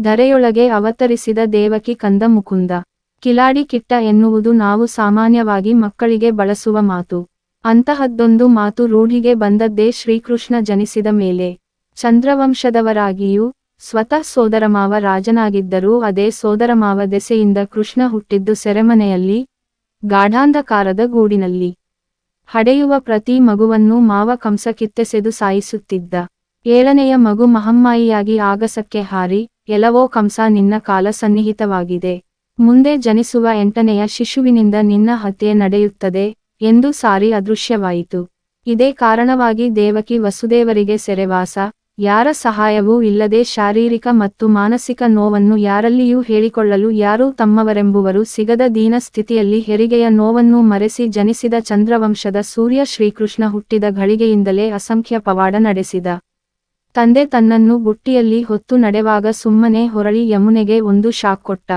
ಧರೆಯೊಳಗೆ ಅವತರಿಸಿದ ದೇವಕಿ ಕಂದ ಮುಕುಂದ. ಕಿಲಾಡಿ ಕಿಟ್ಟ ಎನ್ನುವುದು ನಾವು ಸಾಮಾನ್ಯವಾಗಿ ಮಕ್ಕಳಿಗೆ ಬಳಸುವ ಮಾತು. ಅಂತಹದ್ದೊಂದು ಮಾತು ರೂಢಿಗೆ ಬಂದದ್ದೇ ಶ್ರೀಕೃಷ್ಣ ಜನಿಸಿದ ಮೇಲೆ. ಚಂದ್ರವಂಶದವರಾಗಿಯೂ ಸ್ವತಃ ಸೋದರಮಾವ ರಾಜನಾಗಿದ್ದರೂ ಅದೇ ಸೋದರಮಾವ ದೆಸೆಯಿಂದ ಕೃಷ್ಣ ಹುಟ್ಟಿದ್ದು ಸೆರೆಮನೆಯಲ್ಲಿ, ಗಾಢಾಂಧಕಾರದ ಗೂಡಿನಲ್ಲಿ. ಹಡೆಯುವ ಪ್ರತಿ ಮಗುವನ್ನು ಮಾವ ಕಂಸ ಕಿತ್ತೆಸೆದು ಸಾಯಿಸುತ್ತಿದ್ದ. ಏಳನೆಯ ಮಗು ಮಹಮ್ಮಾಯಿಯಾಗಿ ಆಗಸಕ್ಕೆ ಹಾರಿ ಎಲವೋ ಕಂಸ ನಿನ್ನ ಕಾಲ ಸನ್ನಿಹಿತವಾಗಿದೆ. ಮುಂದೆ ಜನಿಸುವ ಎಂಟನೆಯ ಶಿಶುವಿನಿಂದ ನಿನ್ನ ಹತ್ಯೆ ನಡೆಯುತ್ತದೆ ಎಂದು ಸಾರಿ ಅದೃಶ್ಯವಾಯಿತು. ಇದೇ ಕಾರಣವಾಗಿ ದೇವಕಿ ವಸುದೇವರಿಗೆ ಸೆರೆವಾಸ, ಯಾರ ಸಹಾಯವೂ ಇಲ್ಲದೆ ಶಾರೀರಿಕ ಮತ್ತು ಮಾನಸಿಕ ನೋವನ್ನು ಯಾರಲ್ಲಿಯೂ ಹೇಳಿಕೊಳ್ಳಲು ಯಾರೂ ತಮ್ಮವರೆಂಬುವರು ಸಿಗದ ದೀನ ಸ್ಥಿತಿಯಲ್ಲಿ ಹೆರಿಗೆಯ ನೋವನ್ನು ಮರೆಸಿ ಜನಿಸಿದ ಚಂದ್ರವಂಶದ ಸೂರ್ಯ ಶ್ರೀಕೃಷ್ಣ ಹುಟ್ಟಿದ ಘಳಿಗೆಯಿಂದಲೇ ಅಸಂಖ್ಯ ಪವಾಡ ನಡೆಸಿದ. ತಂದೆ ತನ್ನನ್ನು ಬುಟ್ಟಿಯಲ್ಲಿ ಹೊತ್ತು ನಡೆವಾಗ ಸುಮ್ಮನೆ ಹೊರಳಿ ಯಮುನೆಗೆ ಒಂದು ಶಾಕ್ ಕೊಟ್ಟ.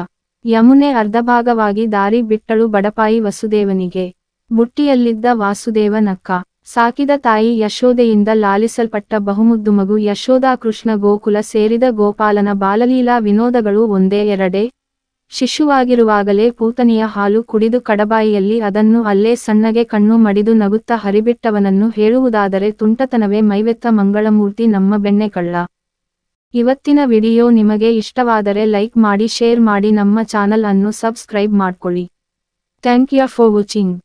ಯಮುನೆ ಅರ್ಧಭಾಗವಾಗಿ ದಾರಿ ಬಿಟ್ಟಳು ಬಡಪಾಯಿ ವಸುದೇವನಿಗೆ. ಬುಟ್ಟಿಯಲ್ಲಿದ್ದ ವಾಸುದೇವ ನಕ್ಕ ಸಾಕಿದ ತಾಯಿ ಯಶೋದೆಯಿಂದ ಲಾಲಿಸಲ್ಪಟ್ಟ ಬಹುಮುದ್ದು ಮಗು ಕೃಷ್ಣ ಗೋಕುಲ ಸೇರಿದ ಗೋಪಾಲನ ಬಾಲಲೀಲಾ ವಿನೋದಗಳು ಒಂದೇ ಎರಡೇ. ಶಿಶುವಾಗಿರುವಾಗಲೇ ಪೂತನಿಯ ಹಾಲು ಕುಡಿದು ಕಡಬಾಯಿಯಲ್ಲಿ ಅದನ್ನು ಅಲ್ಲೇ ಸಣ್ಣಗೆ ಕಣ್ಣು ಮಡಿದು ನಗುತ್ತಾ ಹರಿಬಿಟ್ಟವನನ್ನು ಹೇಳುವುದಾದರೆ ತುಂಟತನವೇ ಮೈವೆತ್ತ ಮಂಗಳಮೂರ್ತಿ ನಮ್ಮ ಬೆಣ್ಣೆ ಕಳ್ಳ. ಇವತ್ತಿನ ವಿಡಿಯೋ ನಿಮಗೆ ಇಷ್ಟವಾದರೆ ಲೈಕ್ ಮಾಡಿ, ಶೇರ್ ಮಾಡಿ, ನಮ್ಮ ಚಾನಲ್ ಅನ್ನು ಸಬ್ಸ್ಕ್ರೈಬ್ ಮಾಡ್ಕೊಳ್ಳಿ. Thank you for watching.